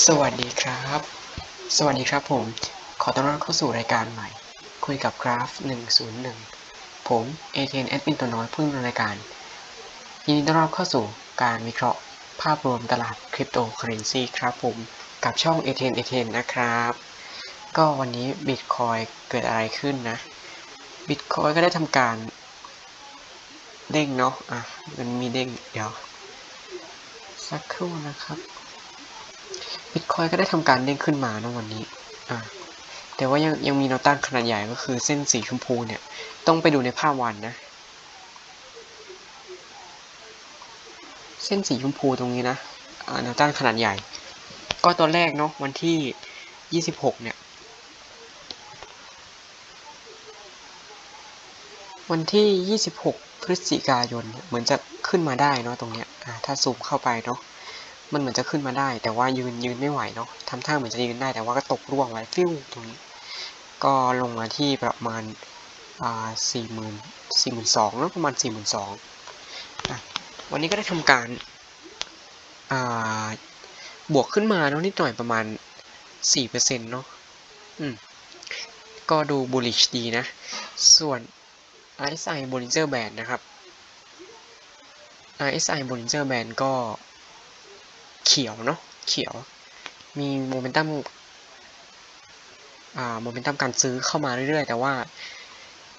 สวัสดีครับ สวัสดีครับผม ขอต้อนรับเข้าสู่รายการใหม่ คุยกับกราฟ 101 ผมเอเทนแอดมินตัวน้อยผู้ดำเนินรายการ ยินดีต้อนรับเข้าสู่การวิเคราะห์ ภาพรวมตลาดคริปโตเคอเรนซีครับผม กับช่องเอเทนเอเทนนะครับ ก็วันนี้บิตคอยเกิดอะไรขึ้นนะบิตคอยก็ได้ทำการ เด้งเนาะ อะ มันมีเด้ง เดี๋ยว สักครู่นะครับ บิตคอยก็ได้ทำการเด้งขึ้นมาในวันนี้อ่าแต่ว่ายังยังมีแนวต้านขนาดใหญ่ก็คือเส้นสีชมพูเนี่ย ต้องไปดูในภาพวันนะ เส้นสีชมพูตรงนี้นะแนวต้านขนาดใหญ่ ก็ตอนแรกเนาะวันที่ 26 เนี่ย วันที่ 26 พฤศจิกายน เหมือนจะขึ้นมาได้เนาะตรงเนี้ยถ้าซูมเข้าไปเนาะ มันเหมือนจะขึ้นมาได้ แต่ว่ายืนยืนไม่ไหวเนาะทำท่าเหมือนจะยืนได้แต่ว่าก็ตกร่วงไว้ฟิวตรงนี้ ก็ลงมาที่ประมาณอ่าสี่หมื่นสี่หมื่นสองเนาะประมาณสี่หมื่นสองวันนี้ก็ได้ทำการอ่าบวกขึ้นมาเนาะนิดหน่อยประมาณสี่เปอร์เซ็นต์เนาะอืมก็ดู bullish ดีนะ ส่วน RSI Bollinger Band นะครับ RSI Bollinger Band ก็ เขียวเนาะเขียว มีโมเมนตัมอ่าโมเมนตัมการซื้อเข้ามาเรื่อยๆ แต่ว่า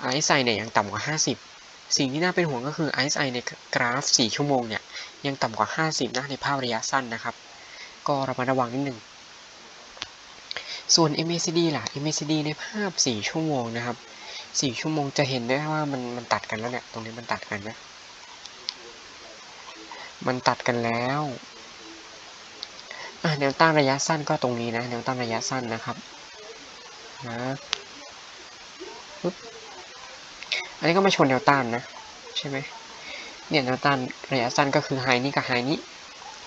RSI เนี่ยยังต่ำกว่า 50 สิ่งที่น่าเป็นห่วงก็คือ RSI ในกราฟ 4 ชั่วโมงเนี่ยยังต่ำกว่า 50นะในภาพระยะสั้นนะครับ ก็ระมัดระวังนิดหนึ่งส่วน MACD ล่ะ MACD ในภาพ 4 ชั่วโมงนะครับ 4 ชั่วโมงจะเห็นได้ว่ามันมันตัดกันแล้วเนี่ย ตรงนี้มันตัดกันนะ มันตัดกันแล้ว แนวต้านระยะสั้นก็ตรงนี้นะ แนวต้านระยะสั้นนะครับนะปึ๊บอันนี้ก็มาชนแนวต้านนะ ใช่ไหมเนี่ยแนวต้านระยะสั้นก็คือไฮนี้กับไฮนี้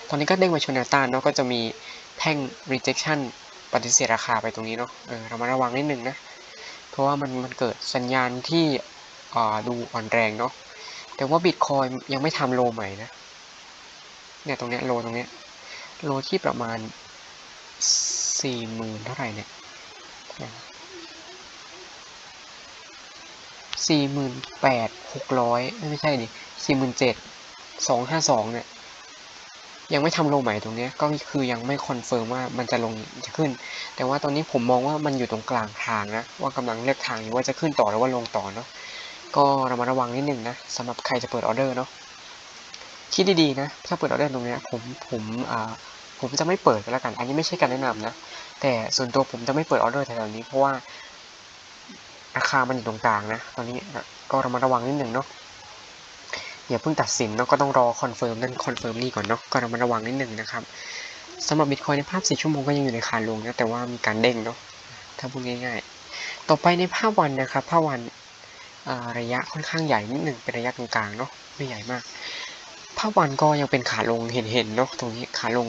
ตอนนี้ก็เด้งมาชนแนวต้านเนาะก็จะมีแท่ง rejection ปฏิเสธราคาไปตรงนี้เนาะเออเรามาระวังนิดนึงนะ เพราะว่ามันมันเกิดสัญญาณที่อ่าดูอ่อนแรงเนาะแต่ว่าบิตคอยยังไม่ทำโลใหม่นะเนี่ยตรงเนี้ยโลตรงเนี้ย โลที่ประมาณสี่หมื่นเท่าไหร่เนี่ยสี่หมื่นแปดหกร้อยไม่ใช่ดิสี่หมื่นเจ็ดสองห้าสองเนี่ย ยังไม่ทำโลใหม่ตรงเนี้ยก็คือยังไม่คอนเฟิร์มว่ามันจะลงจะขึ้น แต่ว่าตอนนี้ผมมองว่ามันอยู่ตรงกลางทางนะ ว่ากำลังเลือกทางอยู่ว่าจะขึ้นต่อหรือว่าลงต่อเนาะก็ระมัดระวังนิดนึงนะสำหรับใครจะเปิดออเดอร์เนาะ คิดดีๆนะ ถ้าเปิดออเดอร์ตรงนี้ผมผมอ่าผมจะไม่เปิดก็แล้วกัน อันนี้ไม่ใช่การแนะนำนะ แต่ส่วนตัวผมจะไม่เปิดออเดอร์แถวนี้เพราะว่าราคามันอยู่ตรงกลางนะ ตอนนี้ก็ระมัดระวังนิดหนึ่งเนาะ อย่าเพิ่งตัดสินเนาะ ก็ต้องรอคอนเฟิร์มนั่นคอนเฟิร์มนี่ก่อนเนาะ ก็ระมัดระวังนิดหนึ่งนะครับสำหรับบิตคอยในภาพ 4 ชั่วโมงก็ยังอยู่ในขาลงนะ แต่ว่ามีการเด้งเนาะ ถ้าพูดง่าย ๆ ต่อไปในภาพวันนะครับ ภาพวันระยะค่อนข้างใหญ่นิดหนึ่งเป็นระยะกลางๆเนาะ ไม่ใหญ่มาก ภาพวันก็ยังเป็นขาลงเห็นเห็นเนาะตรงนี้ขาลง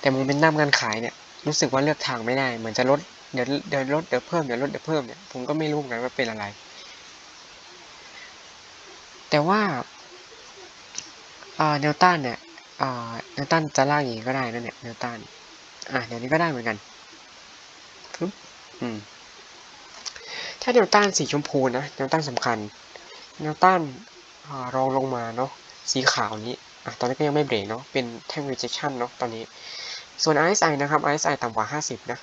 แต่โมเมนตัมการขายเนี่ยรู้สึกว่าเลือกทางไม่ได้ เหมือนจะลดเดี๋ยวเดี๋ยวลดเดี๋ยวเพิ่มเดี๋ยวลดเดี๋ยวเพิ่มเนี่ยผมก็ไม่รู้เหมือนะว่าเป็นอะไร แต่ว่าแนวต้านเนี่ยแนวต้านจะล่างอย่างนี้ก็ได้นั่นเนี่ยแนวต้านอ่าเดี๋ยวนี้ก็ได้เหมือนกันปึ๊บอืมถ้าแนวต้านสีชมพูนะแนวต้านสำคัญแนวต้าน รองลงมาเนาะสีขาวนี้อะตอนนี้ก็ยังไม่เบรกเนาะเป็นแท่ง rejection เนาะตอนนี้ ส่วน RSI นะครับ RSI ต่ำกว่า 50 นะ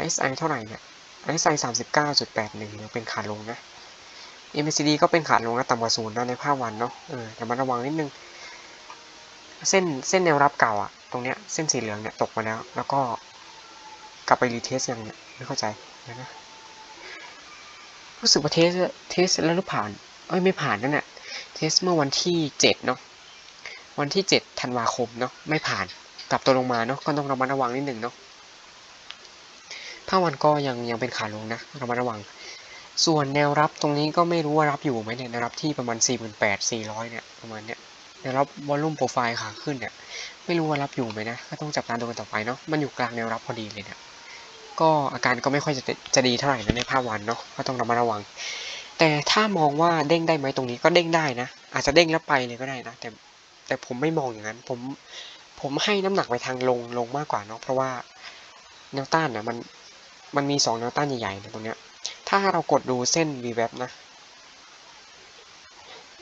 RSI เท่าไหร่เนี่ย RSI 39.81ยังเป็นขาลงนะ MACD ก็เป็นขาลงนะต่ำกว่าศูนย์นะในภาพวันเนาะเออแต่มาระวังนิดนึง เส้นเส้นแนวรับเก่าอะตรงเนี้ยเส้นสีเหลืองเนี่ยตกมาแล้ว แล้วก็กลับไปรีเทสยังเนี่ยไม่เข้าใจนะรู้สึกว่าเทสเทสแล้วหรือผ่าน เอ้ยไม่ผ่านนั่นแหละเทสเมื่อวันที่เจ็ดเนาะวันที่เจ็ดธันวาคมเนาะไม่ผ่านกลับตัวลงมาเนาะก็ต้องระมัดระวังนิดหนึ่งเนาะภาพวันก็ยังยังเป็นขาลงนะระมัดระวัง ส่วนแนวรับตรงนี้ก็ไม่รู้ว่ารับอยู่ไหมเนี่ยแนวรับที่ประมาณ 4 8 0 0 400เนี่ยประมาณเนี้ยแนวรับวอลลุ่มโปรไฟล์ขาขึ้นเนี่ยไม่รู้ว่ารับอยู่ไหมนะก็ต้องจับตาดูกันต่อไปเนาะมันอยู่กลางแนวรับพอดีเลยเนี่ยก็อาการก็ไม่ค่อยจะจะดีเท่าไหร่นะในภาพวันเนาะก็ต้องระมัดระวัง แต่ถ้ามองว่าเด้งได้ไหมตรงนี้ก็เด้งได้นะ อาจจะเด้งแล้วไปเลยก็ได้นะ แต่แต่ผมไม่มองอย่างนั้น ผมผมให้น้ำหนักไปทางลงลงมากกว่าเนาะเพราะว่าแนวต้านนะมันมันมีสองแนวต้านใหญ่ๆนะตรงเนี้ย ถ้าเรากดดูเส้น v w a p นะ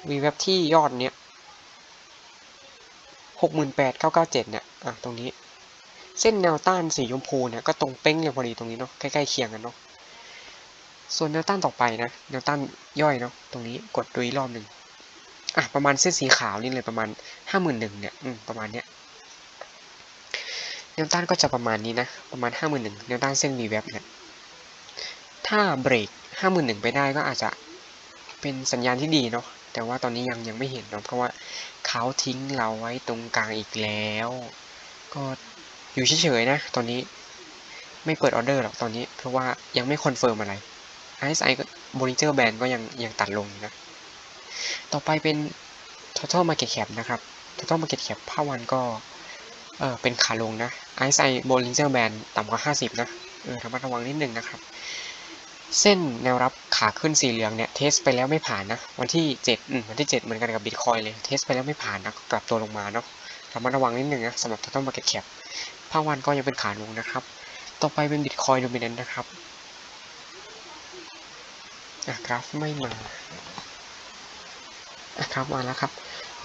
v w a p ที่ยอดเนี้ยหกหมื่นแปดเก้าเก้าเจ็ดเนี่ยอะตรงนี้ เส้นแนวต้านสีชมพูเนี่ยก็ตรงเป้งเลยพอดีตรงนี้เนาะใกล้ๆเคียงกันเนาะ ส่วนแนวต้านต่อไปนะแนวต้านย่อยเนาะตรงนี้กดดูอีกรอบหนึ่งอะประมาณเส้นสีขาวนี่เลยประมาณห้าหมื่นหนึ่งเนี่ยอืมประมาณเนี้ยแนวต้านก็จะประมาณนี้นะประมาณห้าหมื่นหนึ่งแนวต้านเส้น v w a p เนี่ยถ้าเบรกห้าหมื่นหนึ่งไปได้ก็อาจจะเป็นสัญญาณที่ดีเนาะแต่ว่าตอนนี้ยังยังไม่เห็นเนาะเพราะว่าเขาทิ้งเราไว้ตรงกลางอีกแล้ว ก็อยู่เฉยๆนะ ตอนนี้ไม่เปิดออเดอร์หรอกตอนนี้ เพราะว่ายังไม่คอนเฟิร์มอะไร RSI ก็ Bollinger Band ก็ยังยังตัดลงนะ ต่อไปเป็น Total Market Cap นะครับ Total Market Cap ภาพวันก็เออเป็นขาลงนะ RSI Bollinger Band ต่ำกว่า 50 นะเออระมัดระวังนิดนึงนะครับ เส้นแนวรับขาขึ้นสีเหลืองเนี่ยเทสไปแล้วไม่ผ่านนะ วันที่7อืมวันที่ 7 เหมือนกันกับบิตคอยเลยเทสไปแล้วไม่ผ่านนะกลับตัวลงมาเนาะระมัดระวังนิดนึงนะสำหรับ Total Market Cap ภาพวันก็ยังเป็นขาลงนะครับ ต่อไปเป็นบิตคอยโดมิเนนต์นะครับ กราฟไม่มาอะครับมาแล้วครับ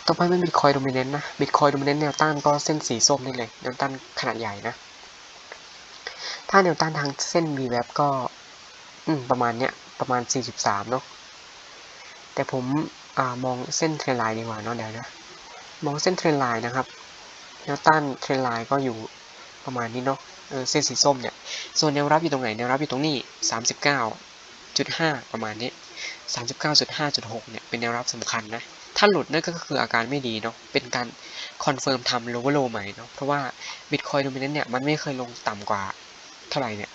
ต่อไปเป็นบิตคอยโดมิเนนต์นะบิตคอยโดมิเนนต์แนวต้านก็เส้นสีส้มนี่เลยแนวต้านขนาดใหญ่นะ ถ้าแนวต้านทางเส้น v w a p ก็ประมาณเนี้ยประมาณ 43 เนาะแต่ผมอมองเส้นเทรนไลน์ดีกว่าเนาะเดี๋ยวนะ มองเส้นเทรนไลน์นะครับแนวต้านเทรนไลน์ก็อยู่ประมาณนี้เนาะเส้นสีส้มเนี่ย ส่วนแนวรับอยู่ตรงไหน แนวรับอยู่ตรงนี้ 39.5 ประมาณนี้ 39.5.6 เนี่ยเป็นแนวรับสำคัญนะ ถ้าหลุดนั่นก็คืออาการไม่ดีเนาะ เป็นการคอนเฟิร์มทำ lower low ใหม่เนาะ เพราะว่า Bitcoin Dominant เนี่ยมันไม่เคยลงต่ำกว่าเท่าไหร่เนี่ย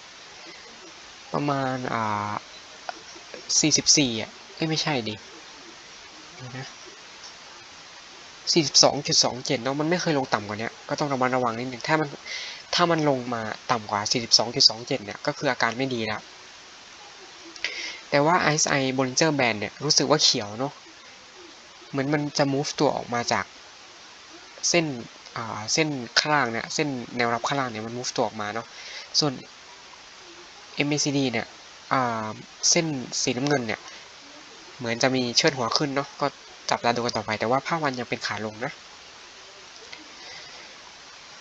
ประมาณอ่า44 อะเอ้ยไม่ใช่ดินะ42.27เนาะมันไม่เคยลงต่ำกว่านี้ก็ต้องระมัดระวังนิดนึงถ้ามันถ้ามันลงมาต่ำกว่า 42.27 เนี่ย ก็คืออาการไม่ดีแล้ว แต่ว่า RSI Bollinger Band เนี่ยรู้สึกว่าเขียวเนาะเหมือนมันจะ move ตัวออกมาจากเส้นอ่าเส้นข้างล่างเนี่ยเส้นแนวรับข้างล่างเนี่ยมัน move ตัวออกมาเนาะส่วน MACD เนี่ยอ่าเส้นสีน้ำเงินเนี่ยเหมือนจะมีเชิดหัวขึ้นเนาะก็จับตาดูกันต่อไปแต่ว่าภาพวันยังเป็นขาลงนะ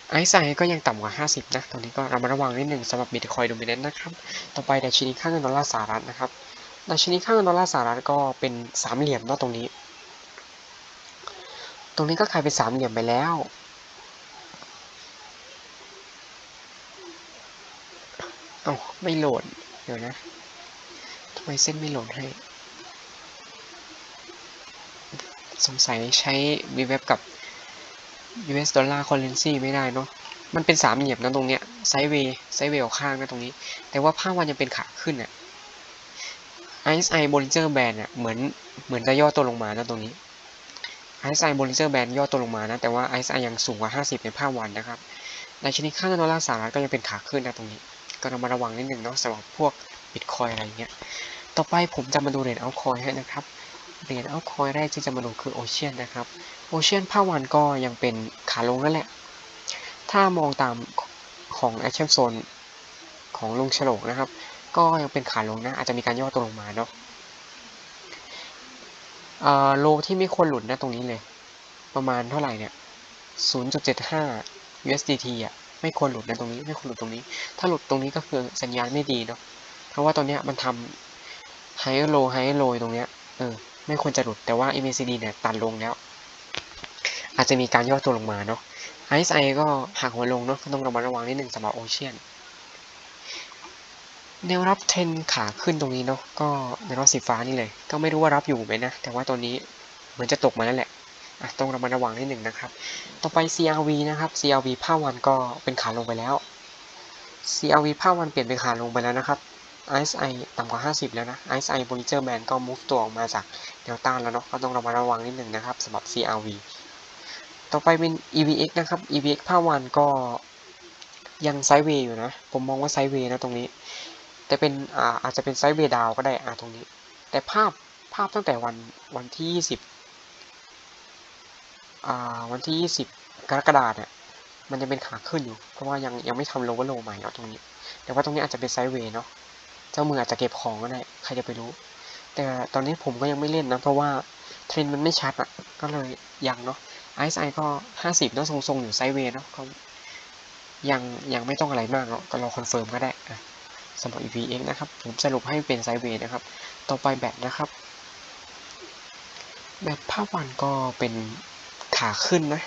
ไอซ์ไซก็ยังต่ำกว่า 50 นะตรงนี้ก็เรามาระวังนิดหนึ่งสำหรับบิตคอยดูมิเนนต์นะครับ ต่อไปดัชนีค่าเงินดอลลาร์สหรัฐนะครับ ดัชนีค่าเงินดอลลาร์สหรัฐก็เป็นสามเหลี่ยมเนาะตรงนี้ ตรงนี้ก็กลายเป็นสามเหลี่ยมไปแล้ว เอ้าไม่โหลด เดี๋ยวนะทำไมเส้นไม่โหลดให้ สงสัยใช้วีเว็บกับ US ดอลลาร์คอ r เรนซีไม่ได้เนาะ มันเป็นสามเหลี่ยมนะตรงเนี้ยไซด์เวย์ไซด์เวย์ออกข้างนะตรงนี้ แต่ว่าภาพวันยังเป็นขาขึ้นอะ RSI Bollinger Band อะเหมือนเหมือนจะย่อตัวลงมานะตรงนี้ RSI Bollinger Band ย่อตัวลงมานะแต่ว่า RSI ยังสูงกว่า 50 ในภาพวันนะครับดัชนีค่าเงินดอลลาร์สหรัฐก็ยังเป็นขาขึ้นนะตรงนี้ ก็ต้องมาระวังนิดหนึ่งเนาะสำหรับพวกบิตคอยอะไรเงี้ยต่อไปผมจะมาดูเหรียญเอาคอยให้นะครับเหรียญเอาคอยแรกที่จะมาดูคือโอเชียนนะครับโอเชียนภาพวันก็ยังเป็นขาลงนั่นแหละ ถ้ามองตามของแอคชั่นโซนของลุงฉลกนะครับ ก็ยังเป็นขาลงนะ อาจจะมีการย่อตัวลงมาเนาะเอ่อโลที่ไม่ควรหลุดนะตรงนี้เลย ประมาณเท่าไหร่เนี่ย0.75 USDT อะไม่ควรหลุดนะตรงนี้ไม่ควรหลุดตรงนี้ ถ้าหลุดตรงนี้ก็คือสัญญาณไม่ดีเนาะเพราะว่าตอนเนี้ยมันทำ higher low higher low ตรงเนี้ยเออไม่ควรจะหลุดแต่ว่า MACD เนี่ยตัดลงแล้ว อาจจะมีการย่อตัวลงมาเนาะ RSI ก็หักหัวลงเนาะก็ต้องระมัดระวังนิดหนึ่งสำหรับโอเชียน แนวรับเทนขาขึ้นตรงนี้เนาะก็แนวรับสีฟ้านี่เลย ก็ไม่รู้ว่ารับอยู่ไหมนะ แต่ว่าตอนนี้เหมือนจะตกมาแล้วแหละอะต้องระมัดระวังนิดหนึ่งนะครับ ต่อไป CRV นะครับ CRV ภาพวันก็เป็นขาลงไปแล้ว CRV ภาพวันเปลี่ยนเป็นขาลงไปแล้วนะครับ RSI ต่ำกว่า 50 แล้วนะ RSI Bollinger Band ก็ move ตัวออกมาจากแนวต้านแล้วเนาะก็ต้องระมัดระวังนิดหนึ่งนะครับสำหรับ CRV ต่อไปเป็น EVX นะครับ EVX ภาพวันก็ยังไซด์เวย์อยู่นะ ผมมองว่าไซด์เวย์นะตรงนี้ แต่เป็นอ่าอาจจะเป็นไซด์เวดาวก็ได้อ่าตรงนี้ แต่ภาพภาพตั้งแต่วันวันที่ 20อ่าวันที่ 20 กรกฎาคมเนี่ยมันจะเป็นขาขึ้นอยู่ เพราะว่ายังยังไม่ทำโลว์โลใหม่เนาะตรงนี้ แต่ว่าตรงนี้อาจจะเป็นไซด์เวย์เนาะเจ้ามืออาจจะเก็บของก็ได้ใครจะไปรู้ แต่ตอนนี้ผมก็ยังไม่เล่นนะ เพราะว่าเทรนด์มันไม่ชัดอะก็เลยยังเนาะไอซ์ไอก็ห้าสิบเนาะทรงๆอยู่ไซด์เวย์เนาะก็ยังยังไม่ต้องอะไรมากเนาะก็รอคอนเฟิร์มก็ได้อะ สำหรับ EPX นะครับ ผมสรุปให้เป็นไซเวย์นะครับ ต่อไปแบตนะครับ แบตภาพวันก็เป็นขาขึ้นนะ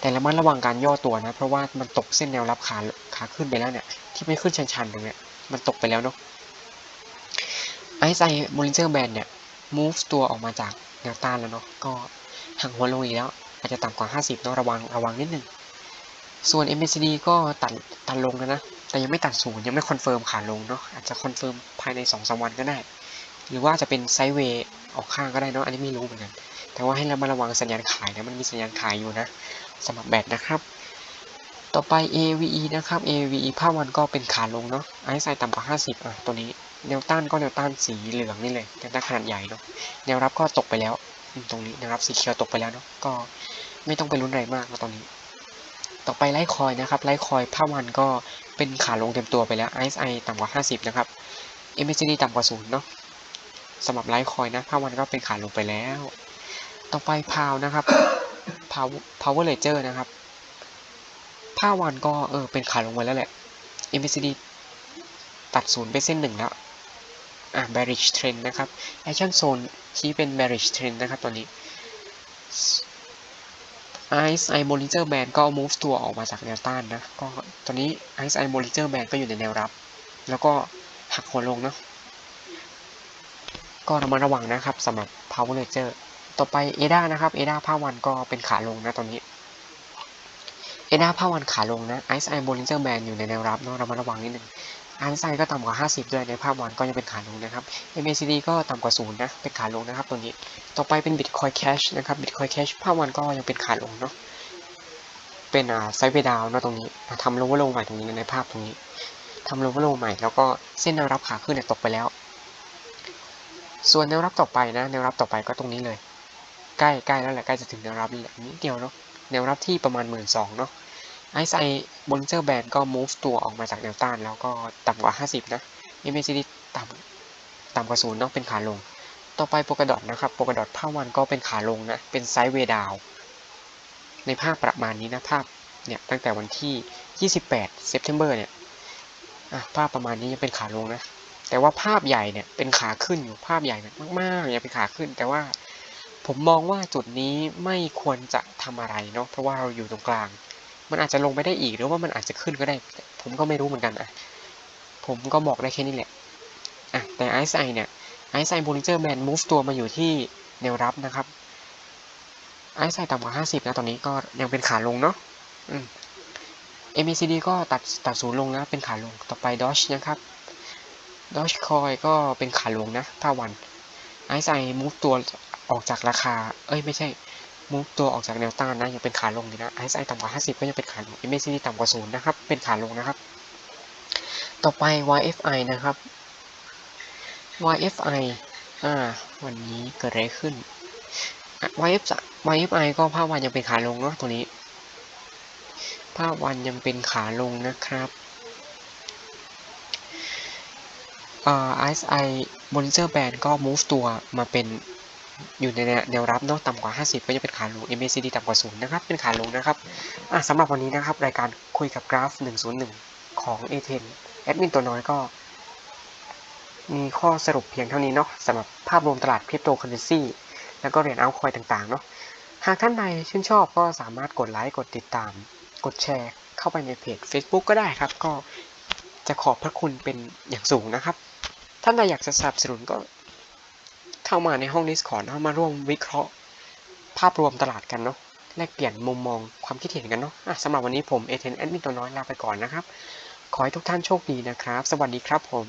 แต่ระมัดระวังการย่อตัวนะ เพราะว่ามันตกเส้นแนวรับขาขาขึ้นไปแล้วเนี่ย ที่ไม่ขึ้นชันๆตรงเนี้ย มันตกไปแล้วเนาะไอซ์ไอโมลิเจอร์แบนเนี่ย move ตัวออกมาจากแนวต้านแล้วเนาะ ก็หักหัวลงอีกแล้ว อาจจะต่ำกว่า 50เนาะ ระวังระวังนิดนึง ส่วน MACD ก็ตัดตัดลงแล้วนะ แต่ยังไม่ตัดศูนย์ยังไม่คอนเฟิร์มขาลงเนาะอาจจะคอนเฟิร์มภายใน2อสวันก็ได้ หรือว่าจะเป็นไซด์เวย์ออกข้างก็ได้เนาะอันนี้ไม่รู้เหมือนกัน แต่ว่าให้เรามาระวังสัญญาณขายนะมันมีสัญญาณขายอยู่นะสำหรับแบตนะครับ ต่อไป AVE นะครับ AVE ภาพวันก็เป็นขาลงเนาะไอซ์ไซต่ำกว่า 50อะตัวนี้แนวต้านก็แนวต้านสีเหลืองนี่เลยแนวต้านขนาดใหญ่เนาะแนวรับก็ตกไปแล้วตรงนี้แนวรับสีเขียวตกไปแล้วเนาะก็ไม่ต้องไปลุ้นอะไรมากนะตอนนี้ ต่อไปไลท์คอยนะครับไลท์คอยภาพวันก็เป็นขาลงเต็มตัวไปแล้ว RSI ต่ำกว่า 50 นะครับ MACD ต่ำกว่าศูนย์เนาะสำหรับไลท์คอยนะภาพวันก็เป็นขาลงไปแล้ว ต่อไปพาวนะครับ Power Power Ledger นะครับภาพวันก็เออเป็นขาลงมาแล้วแหละ MACD ตัดศูนย์ไปเส้นหนึ่งแล้ว อะ bearish trend นะครับ action zone ชี้เป็น bearish trend นะครับตัวนี้ Ice Eye Bollinger Band ก็ move ตัวออกมาจากแนวต้านนะ ก็ตอนนี้ Ice Eye Bollinger Band ก็อยู่ในแนวรับ แล้วก็หักหัวลงนะ ก็ระมัดระวังนะครับสำหรับ Power Ledger ต่อไป ADA นะครับ ADA ภาวันก็เป็นขาลงนะตอนนี้ ADA ภาวันขาลงนะ Ice Eye Bollinger Band อยู่ในแนวรับเนาะระมัดระวังนิดนึง Ice Eye ก็ต่ำกว่า 50 ด้วยในภาพวันก็ยังเป็นขาลงนะครับ MACD ก็ต่ำกว่าศูนย์นะเป็นขาลงนะครับตัวนี้ ต่อไปเป็น Bitcoin Cash นะครับ Bitcoin Cash ภาพวันก็ยังเป็นขาลงเนาะเป็นอ่าไซด์เวดาวนะตรงนี้ทำโลเวอร์โลใหม่ตรงนี้ในภาพตรงนี้ทำโลเวอร์โลใหม่ แล้วก็เส้นแนวรับขาขึ้นเนี่ยตกไปแล้ว ส่วนแนวรับต่อไปนะแนวรับต่อไปก็ตรงนี้เลย ใกล้ใกล้แล้วแหละใกล้จะถึงแนวรับนี่แหละนิดเดียวเนาะแนวรับที่ประมาณหมื่นสองเนาะ ไอซ์ไอบนเจอร์แบนก็ move ตัวออกมาจากแนวต้าน แล้วก็ต่ำกว่า 50 นะ MACD ต่ำต่ำกว่าศูนย์เนาะเป็นขาลง ต่อไปโปกดอทนะครับโปกดอทภาพวันก็เป็นขาลงนะ เป็นไซด์เวดาว ในภาพประมาณนี้นะภาพเนี่ยตั้งแต่วันที่ 28 September เนี่ยอะภาพประมาณนี้ยังเป็นขาลงนะ แต่ว่าภาพใหญ่เนี่ยเป็นขาขึ้นอยู่ภาพใหญ่มากๆยังเป็นขาขึ้น แต่ว่าผมมองว่าจุดนี้ไม่ควรจะทำอะไรเนาะเพราะว่าเราอยู่ตรงกลาง มันอาจจะลงไปได้อีกหรือว่ามันอาจจะขึ้นก็ได้ ผมก็ไม่รู้เหมือนกันอะผมก็บอกได้แค่นี้แหละอะแต่ไอซ์ไอเนี่ยไอซ์ไอโบลิเจอร์แมนมูฟตัวมาอยู่ที่แนวรับนะครับไอซ์ไซต่ำกว่า 50 นะ ตอนนี้ก็ยังเป็นขาลงเนาะอืม MACD ก็ตัดตัดศูนย์ลงนะ เป็นขาลงต่อไป Doge นะครับ Doge Coin ก็เป็นขาลงนะถ้าวันไอซ์ไซมูฟตัวออกจากราคา เอ้ยไม่ใช่ มูฟตัวออกจากแนวต้านนะยังเป็นขาลงอยู่นะไอซ์ไซต่ำกว่า 50 ก็ยังเป็นขาลง MACD ต่ำกว่าศูนย์นะครับ เป็นขาลงนะครับ ต่อไป YFI นะครับ YFI อ่าวันนี้เกิดอะไรขึ้น YF YFI ก็ภาพวันยังเป็นขาลงเนาะตัวนี้ ภาพวันยังเป็นขาลงนะครับอ่า RSI Monitor Band ก็ move ตัวมาเป็น อยู่ในแนวรับเนาะต่ำกว่า 50 ก็จะเป็นขาลง MACD ต่ำกว่า 0 นะครับ เป็นขาลงนะครับสำหรับวันนี้นะครับ รายการคุยกับกราฟ 101 ของ A10 แอดมินตัวน้อยก็ มีข้อสรุปเพียงเท่านี้เนาะสำหรับภาพรวมตลาดคริปโตเคอเรนซีแล้วก็เหรียญเอาคอยต่างๆเนาะหากท่านใดชื่นชอบก็สามารถกดไลค์ กดติดตาม กดแชร์ เข้าไปในเพจ Facebook ก็ได้ครับ ก็จะขอบพระคุณเป็นอย่างสูงนะครับ ท่านใดอยากจะสนับสนุนก็ เข้ามาในห้อง Discord เข้ามาร่วมวิเคราะห์ ภาพรวมตลาดกันเนาะแลกเปลี่ยนมุมมองความคิดเห็นกันเนาะะสำหรับวันนี้ผมเอเทนแอดมินตัวน้อยลาไปก่อนนะครับ ขอให้ทุกท่านโชคดีนะครับ สวัสดีครับผม